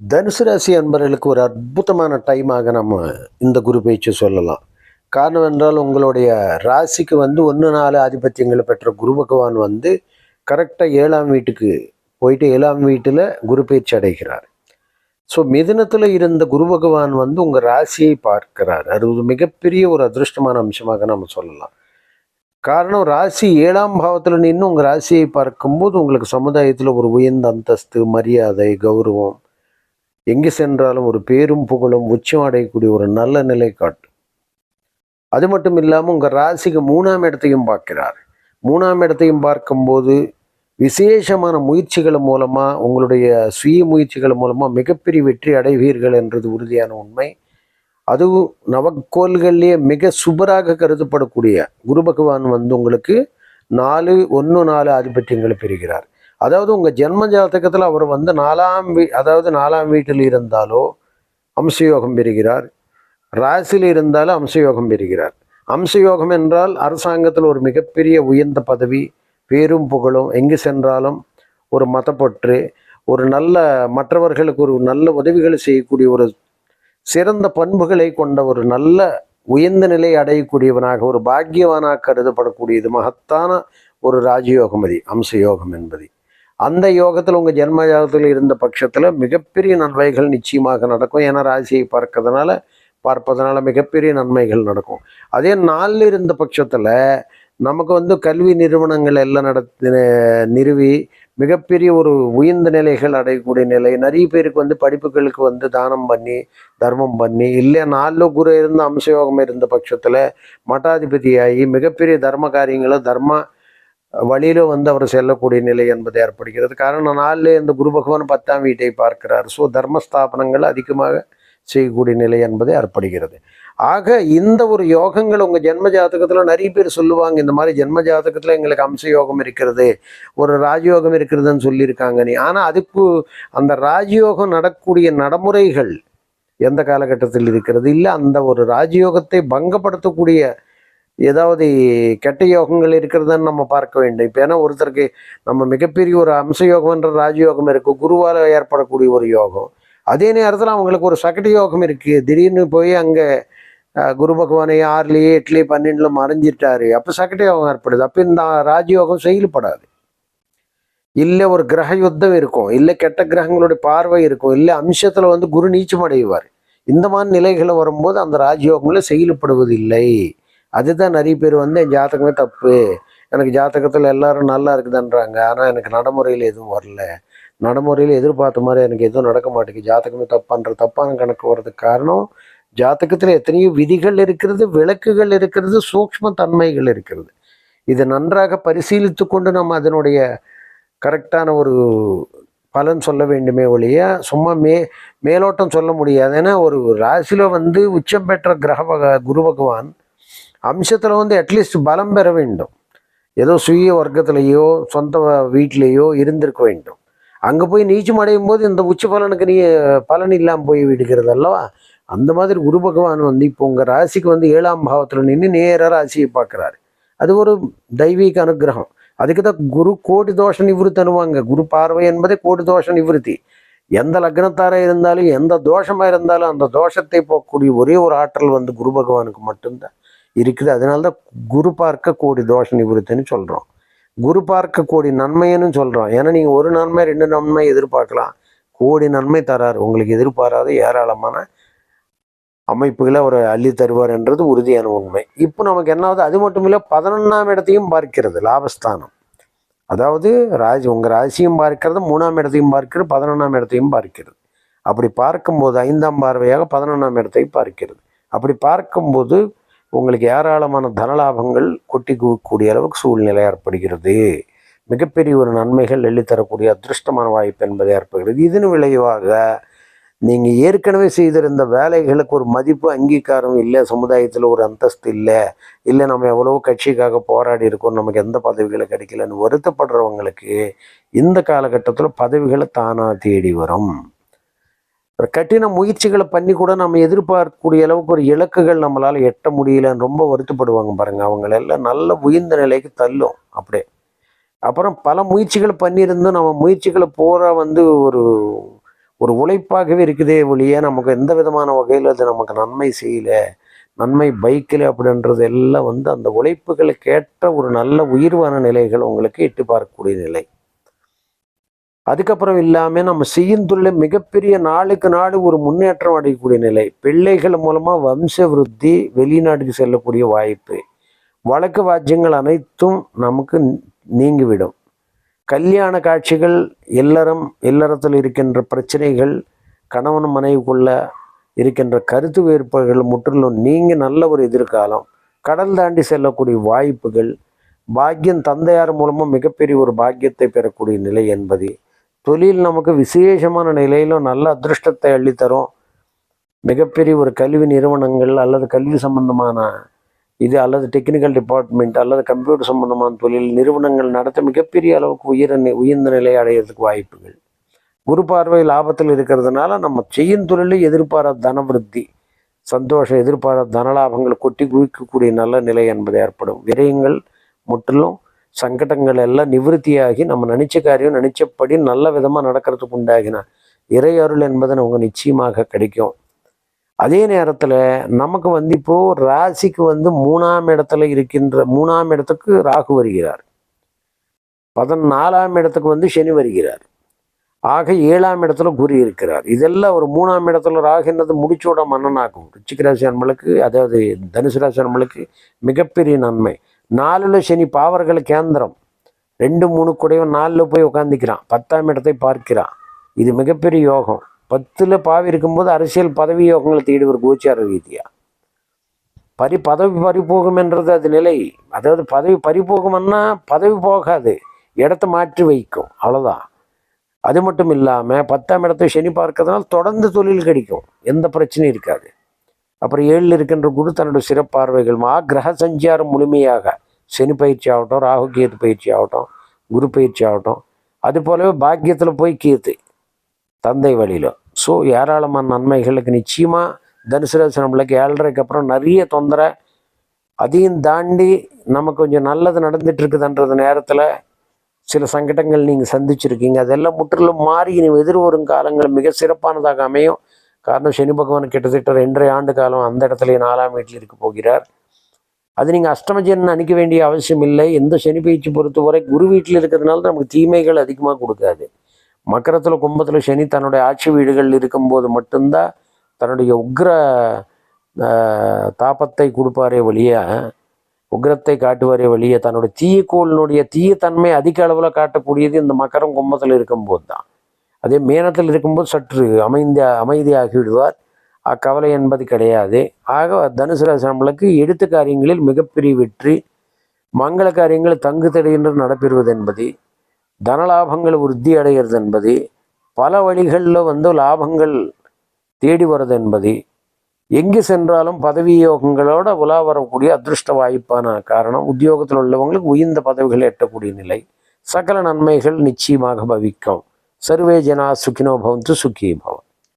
தனுசு ராசி அன்பர்களுக்கு ஒரு அற்புதமான டைமாக நம்ம இந்த குரு பேச்சு சொல்லலாம். காரணம் என்றால் உங்களுடைய ராசிக்கு வந்து ஒன்று நாலு ஆதிபத்தியங்களை பெற்ற குரு பகவான் வந்து கரெக்டாக ஏழாம் வீட்டுக்கு போயிட்டு ஏழாம் வீட்டில் குரு பயிற்சி அடைகிறார். ஸோ மிதுனத்தில் இருந்த குரு பகவான் வந்து உங்கள் ராசியை பார்க்கிறார். அது ஒரு மிகப்பெரிய ஒரு அதிர்ஷ்டமான அம்சமாக நம்ம சொல்லலாம். காரணம் ராசி ஏழாம் பாவத்தில் நின்று உங்கள் ராசியை பார்க்கும்போது உங்களுக்கு சமுதாயத்தில் ஒரு உயர்ந்த அந்தஸ்து மரியாதை கௌரவம் எங்கு சென்றாலும் ஒரு பேரும் புகழும் உச்சம் அடையக்கூடிய ஒரு நல்ல நிலை காட்டும். அது மட்டும் இல்லாமல் உங்கள் ராசிக்கு மூணாம் இடத்தையும் பார்க்கிறார். மூணாம் இடத்தையும் பார்க்கும்போது விசேஷமான முயற்சிகள் மூலமாக உங்களுடைய சுய முயற்சிகள் மூலமாக மிகப்பெரிய வெற்றி அடைவீர்கள் என்றது உறுதியான உண்மை. அதுவும் நவக்கோள்கள்லேயே மிக சுபராக கருதப்படக்கூடிய குரு பகவான் வந்து உங்களுக்கு நாலு ஒன்று நாலு ஆதிபத்தியங்களை பெறுகிறார். அதாவது உங்கள் ஜென்ம ஜாதகத்தில் அவர் வந்து நாலாம் வீ அதாவது நாலாம் வீட்டில் இருந்தாலோ அம்சயோகம் பெறுகிறார். ராசியில் இருந்தாலும் அம்சயோகம் பெறுகிறார். அம்சயோகம் என்றால் அரசாங்கத்தில் ஒரு மிகப்பெரிய உயர்ந்த பதவி பேரும் புகழும் எங்கு சென்றாலும் ஒரு மதப்பற்று ஒரு நல்ல மற்றவர்களுக்கு ஒரு நல்ல உதவிகளை செய்யக்கூடிய ஒரு சிறந்த பண்புகளை கொண்ட ஒரு நல்ல உயர்ந்த நிலை அடையக்கூடியவனாக ஒரு பாக்கியவானாக கருதப்படக்கூடியது மகத்தான ஒரு ராஜயோகம் அது அம்சயோகம் என்பது. அந்த யோகத்தில் உங்கள் ஜென்ம ஜாதகத்தில் இருந்த பட்சத்தில் மிகப்பெரிய நன்மைகள் நிச்சயமாக நடக்கும். ஏன்னா ராசியை பார்க்கறதுனால பார்ப்பதனால மிகப்பெரிய நன்மைகள் நடக்கும். அதே நாளில் இருந்த பட்சத்தில் நமக்கு வந்து கல்வி நிறுவனங்கள் எல்லாம் நடத்தி நிறுவி மிகப்பெரிய ஒரு உயர்ந்த நிலைகள் அடையக்கூடிய நிலை. நிறைய பேருக்கு வந்து படிப்புகளுக்கு வந்து தானம் பண்ணி தர்மம் பண்ணி இல்லை நாளில் குரு இருந்த அம்சயோகம் இருந்த பட்சத்தில் மட்டாதிபதியாகி மிகப்பெரிய தர்ம காரியங்களை தர்ம வழியில வந்து அவர் செல்லக்கூடிய நிலை என்பது ஏற்படுகிறது. காரணம் நாளில் இந்த குரு பகவான் பத்தாம் வீட்டை பார்க்கிறார். ஸோ தர்மஸ்தாபனங்கள் அதிகமாக செய்யக்கூடிய நிலை என்பது ஏற்படுகிறது. ஆக இந்த ஒரு யோகங்கள் உங்கள் ஜென்ம ஜாதகத்தில் நிறைய பேர் சொல்லுவாங்க. இந்த மாதிரி ஜென்ம ஜாதகத்தில் எங்களுக்கு அம்ச யோகம் இருக்கிறது ஒரு ராஜயோகம் இருக்கிறதுன்னு சொல்லியிருக்காங்க நீ. ஆனால் அதுக்கு அந்த ராஜயோகம் நடக்கக்கூடிய நடைமுறைகள் எந்த காலகட்டத்தில் இருக்கிறது? இல்லை அந்த ஒரு ராஜயோகத்தை பங்கப்படுத்தக்கூடிய ஏதாவது கெட்ட யோகங்கள் இருக்கிறதுன்னு நம்ம பார்க்க வேண்டும். இப்போ ஏன்னா ஒருத்தருக்கு நம்ம மிகப்பெரிய ஒரு அம்ச யோகம்ன்ற ராஜயோகம் இருக்குது குருவால் ஏற்படக்கூடிய ஒரு யோகம். அதே நேரத்தில் அவங்களுக்கு ஒரு சகடி யோகம் இருக்குது திடீர்னு போய் அங்கே குரு பகவானை ஆறுலேயே எட்டுலேயே பன்னெண்டுல மறைஞ்சிட்டாரு. அப்போ சகடி யோகம் ஏற்படுது. அப்போ இந்த ராஜயோகம் செயல்படாது. இல்லை ஒரு கிரக யுத்தம் இருக்கும். இல்லை கெட்ட கிரகங்களுடைய பார்வை இருக்கும். இல்லை அம்சத்தில் வந்து குரு நீச்சம் அடைவார் இந்த மாதிரி நிலைகளை வரும்போது அந்த ராஜயோகங்களை செயல்படுவதில்லை. அதுதான் நிறைய பேர் வந்து என் ஜாதகமே தப்பு. எனக்கு ஜாதகத்தில் எல்லாரும் நல்லா இருக்குதுன்றாங்க. ஆனால் எனக்கு நடைமுறையில் எதுவும் வரல. நடைமுறையில் எதிர்பார்த்த மாதிரி எனக்கு எதுவும் நடக்க மாட்டேங்குது. ஜாதகமே தப்பான்ற தப்பான கணக்கு வர்றதுக்கு காரணம் ஜாதகத்தில் எத்தனையோ விதிகள் இருக்கிறது விளக்குகள் இருக்கிறது சூக்ஷ்ம தன்மைகள் இருக்கிறது. இதை நன்றாக பரிசீலித்து கொண்டு நம்ம அதனுடைய கரெக்டான ஒரு பலன் சொல்ல வேண்டுமே ஒழிய சும்மா மே மேலோட்டம் சொல்ல முடியாது. ஏன்னா ஒரு ராசியில் வந்து உச்சம் பெற்ற கிரக குரு பகவான் அம்சத்தில் வந்து அட்லீஸ்ட் பலம் பெற வேண்டும். ஏதோ சுய வர்க்கத்திலேயோ சொந்த வீட்டிலேயோ இருந்திருக்க வேண்டும். அங்கே போய் நீச்சம் அடையும் போது இந்த உச்ச பலனுக்கு நீ பலன் இல்லாமல் போய் விடுகிறது அல்லவா? அந்த மாதிரி குரு பகவான் வந்து இப்போ உங்கள் ராசிக்கு வந்து ஏழாம் பாவத்தில் நின்று நேராக ராசியை பார்க்குறாரு. அது ஒரு தெய்வீக அனுகிரகம். அதுக்கு தான் குரு கோடி தோஷ நிவிருத்தி அனுவாங்க. குரு பார்வை என்பதே கோடி தோஷ நிவிருத்தி. எந்த லக்னத்தாராக இருந்தாலும் எந்த தோஷமாக இருந்தாலும் அந்த தோஷத்தை போகக்கூடிய ஒரே ஒரு ஆற்றல் வந்து குரு பகவானுக்கு மட்டும்தான். இருக்குது. அதனால தான் குரு பார்க்க கோடி தோஷ நிவிருத்தின்னு சொல்கிறோம் குரு பார்க்க கோடி நன்மைன்னு சொல்கிறோம் ஏன்னா நீங்கள் ஒரு நன்மை ரெண்டு நன்மை எதிர்பார்க்கலாம். கோடி நன்மை தராரு. உங்களுக்கு எதிர்பாராத ஏராளமான அமைப்புகளை அவர் அள்ளி தருவார் என்றது உறுதியான உண்மை. இப்போ நமக்கு என்னாவது அது மட்டும் இல்லை பதினொன்றாம் இடத்தையும் பார்க்கிறது லாபஸ்தானம். அதாவது ராஜ் உங்கள் ராசியும் பார்க்கிறது மூணாம் இடத்தையும் பார்க்கிறது பதினொன்றாம் இடத்தையும் பார்க்கிறது. அப்படி பார்க்கும்போது ஐந்தாம் பார்வையாக பதினொன்றாம் இடத்தை பார்க்கிறது. அப்படி பார்க்கும்போது உங்களுக்கு ஏராளமான தனலாபங்கள் கொட்டி குவிக்கக்கூடிய அளவுக்கு சூழ்நிலை ஏற்படுகிறது. மிகப்பெரிய ஒரு நன்மைகள் எள்ளித்தரக்கூடிய அதிருஷ்டமான வாய்ப்பு என்பது ஏற்படுகிறது. இதன் விளைவாக நீங்கள் ஏற்கனவே செய்திருந்த வேலைகளுக்கு ஒரு மதிப்பு அங்கீகாரம் இல்லை சமுதாயத்தில் ஒரு அந்தஸ்து இல்லை இல்லை நம்ம எவ்வளவோ கட்சிக்காக போராடி இருக்கோம் நமக்கு எந்த பதவிகளை கிடைக்கலன்னு வருத்தப்படுறவங்களுக்கு இந்த காலகட்டத்தில் பதவிகளை தானாக தேடி வரும். ஒரு கடின முயற்சிகளை பண்ணி கூட நம்ம எதிர்பார்க்கக்கூடிய அளவுக்கு ஒரு இலக்குகள் நம்மளால் எட்ட முடியலன்னு ரொம்ப வருத்தப்படுவாங்க பாருங்க. அவங்களெல்லாம் நல்ல உயர்ந்த நிலைக்கு தள்ளும் அப்படியே. அப்புறம் பல முயற்சிகள் பண்ணியிருந்தும் நம்ம முயற்சிகளை போகிற வந்து ஒரு ஒரு உழைப்பாகவே இருக்குதே ஒழிய நமக்கு எந்த விதமான வகையில் அது நமக்கு நன்மை செய்யல நன்மை பைக்கில் அப்படின்றது எல்லாம் வந்து அந்த உழைப்புகளுக்கு ஏற்ற ஒரு நல்ல உயிர்வான நிலைகள் உங்களுக்கு எட்டு பார்க்கக்கூடிய நிலை. அதுக்கப்புறம் இல்லாமல் நம்ம செய்யும் மிகப்பெரிய நாளுக்கு நாடு ஒரு முன்னேற்றம் அடையக்கூடிய நிலை. பிள்ளைகள் மூலமாக வம்ச விருத்தி வெளிநாட்டுக்கு செல்லக்கூடிய வாய்ப்பு. வழக்கு வாஜ்யங்கள் அனைத்தும் நமக்கு நீங்கிவிடும். கல்யாண காட்சிகள் இல்லறம் இல்லறத்தில் இருக்கின்ற பிரச்சனைகள் கணவன் மனைவிக்குள்ள இருக்கின்ற கருத்து வேறுபாடுகள் முற்றிலும் நீங்க நல்ல ஒரு எதிர்காலம் கடல் தாண்டி செல்லக்கூடிய வாய்ப்புகள் பாக்கியம் தந்தையார் மூலமாக மிகப்பெரிய ஒரு பாக்கியத்தை பெறக்கூடிய நிலை என்பது தொழில் நமக்கு விசேஷமான நிலையிலும் நல்ல அதிர்ஷ்டத்தை அள்ளித்தரும். மிகப்பெரிய ஒரு கல்வி நிறுவனங்கள் அல்லது கல்வி சம்பந்தமான இது அல்லது டெக்னிக்கல் டிபார்ட்மெண்ட் அல்லது கம்ப்யூட்டர் சம்பந்தமான தொழில் நிறுவனங்கள் நடத்த மிகப்பெரிய அளவுக்கு உயர உயர்ந்த நிலையை அடையிறதுக்கு வாய்ப்புகள். குரு பார்வை லாபத்தில் இருக்கிறதுனால நம்ம செய்யும் தொழிலில் எதிர்பாராத தனவிருத்தி சந்தோஷம் எதிர்பாராத தனலாபங்களை கொட்டி குவிக்கக்கூடிய நல்ல நிலை என்பது ஏற்படும். விரயங்கள் முற்றிலும் சங்கடங்கள் எல்லாம் நிவிருத்தியாகி நம்ம நினைச்ச காரியம் நினைச்சபடி நல்ல விதமாக நடக்கிறதுக்கு உண்டாகின இறை அருள் என்பது நமக்கு நிச்சயமாக கிடைக்கும். அதே நேரத்தில் நமக்கு வந்து இப்போ ராசிக்கு வந்து மூணாம் இடத்துல இருக்கின்ற மூணாம் இடத்துக்கு ராகு வருகிறார். பதினாலாம் இடத்துக்கு வந்து சனி வருகிறார். ஆக ஏழாம் இடத்துல குரு இருக்கிறார். இதெல்லாம் ஒரு மூணாம் இடத்துல ராகு என்னது முடிச்சோட மன்னனாகும். ரிச்சிக ராசி அன்பளுக்கு அதாவது தனுசு ராசி அன்பளுக்கு மிகப்பெரிய நன்மை. நாலுல சனி பாவர்கள் கேந்திரம். ரெண்டு மூணு கூடயும் நாலில் போய் உட்காந்துக்கிறான் பத்தாம் இடத்தை பார்க்கிறான். இது மிகப்பெரிய யோகம். பத்தில் பாவி இருக்கும்போது அரசியல் பதவி யோகங்களை தேடுவர் கோச்சார ரீதியாக பறி பதவி பறிபோகும் என்றது அது நிலை. அதாவது பதவி பறிபோகும்னா பதவி போகாது. இடத்த மாற்றி வைக்கும். அவ்வளோதான் அது மட்டும் இல்லாமல் பத்தாம் இடத்தை சனி பார்க்கறதுனால தொடர்ந்து தொழில் கிடைக்கும். எந்த பிரச்சனையும் இருக்காது. அப்புறம் ஏழில் இருக்கின்ற குரு தன்னோட சிறப்பார்வைகள் மா கிரக சஞ்சாரம் முழுமையாக சனி பயிற்சி ஆகட்டும் ராகு கீர்த்து பயிற்சி ஆகட்டும் குரு பயிற்சி ஆகட்டும் அது போலவே பாக்கியத்தில் போய் கீர்த்து தந்தை வழியில். ஸோ ஏராளமான நன்மைகளுக்கு நிச்சயமாக தனுசு ராசி நம்மளுக்கு ஏழரைக்கு அப்புறம் நிறைய தொந்தரை அதையும் தாண்டி நமக்கு கொஞ்சம் நல்லது நடந்துட்டு இருக்குதுன்றது நேரத்தில் சில சங்கடங்கள் நீங்கள் சந்திச்சிருக்கீங்க. அதெல்லாம் முற்றிலும் மாறி இனி எதிர்வரும் காலங்கள் மிக சிறப்பானதாக அமையும். காரணம் சனி பகவான் கிட்டத்தட்ட ரெண்டரை ஆண்டு காலம் அந்த இடத்துல நாலாம் வீட்டில் இருக்க போகிறார். அது நீங்கள் அஷ்டமஜன் அணிக்க வேண்டிய அவசியம் இல்லை. எந்த சனி பயிற்சி பொறுத்தவரை குரு வீட்டில் இருக்கிறதுனால தான் நமக்கு தீமைகள் அதிகமாக கொடுக்காது. மக்கரத்தில் கும்பத்தில் சனி தன்னுடைய ஆட்சி வீடுகள் இருக்கும்போது மட்டும்தான் தன்னுடைய உக்ர தாபத்தை கொடுப்பாரே வழிய உக்ரத்தை காட்டுவாரே வெளியே தன்னுடைய தீயக்கோளினுடைய தீயத்தன்மை அதிக அளவில் காட்டக்கூடியது இந்த மக்கரம் கும்பத்தில் இருக்கும்போது தான் அதே மேனத்தில் இருக்கும்போது சற்று அமைந்த அமைதியாகி விடுவார் அக்கவலை என்பது கிடையாது. ஆக தனுசு ராசி நம்மளுக்கு எடுத்த காரியங்களில் மிகப்பெரிய வெற்றி மங்கள காரியங்கள் தங்கு தடையின்றி நடைபெறுவது என்பது தனலாபங்கள் உறுதி அடைகிறது என்பது பல வழிகளில் வந்து லாபங்கள் தேடி வர்றது என்பது எங்கு சென்றாலும் பதவி யோகங்களோட உலா வரக்கூடிய அதிருஷ்ட வாய்ப்பான காரணம் உத்தியோகத்தில் உள்ளவங்களுக்கு உயர்ந்த பதவிகள் எட்டக்கூடிய நிலை சகல நன்மைகள் நிச்சயமாக பவிக்கும். सर्वे जना सुखिनो भवन्तु सुखी भव।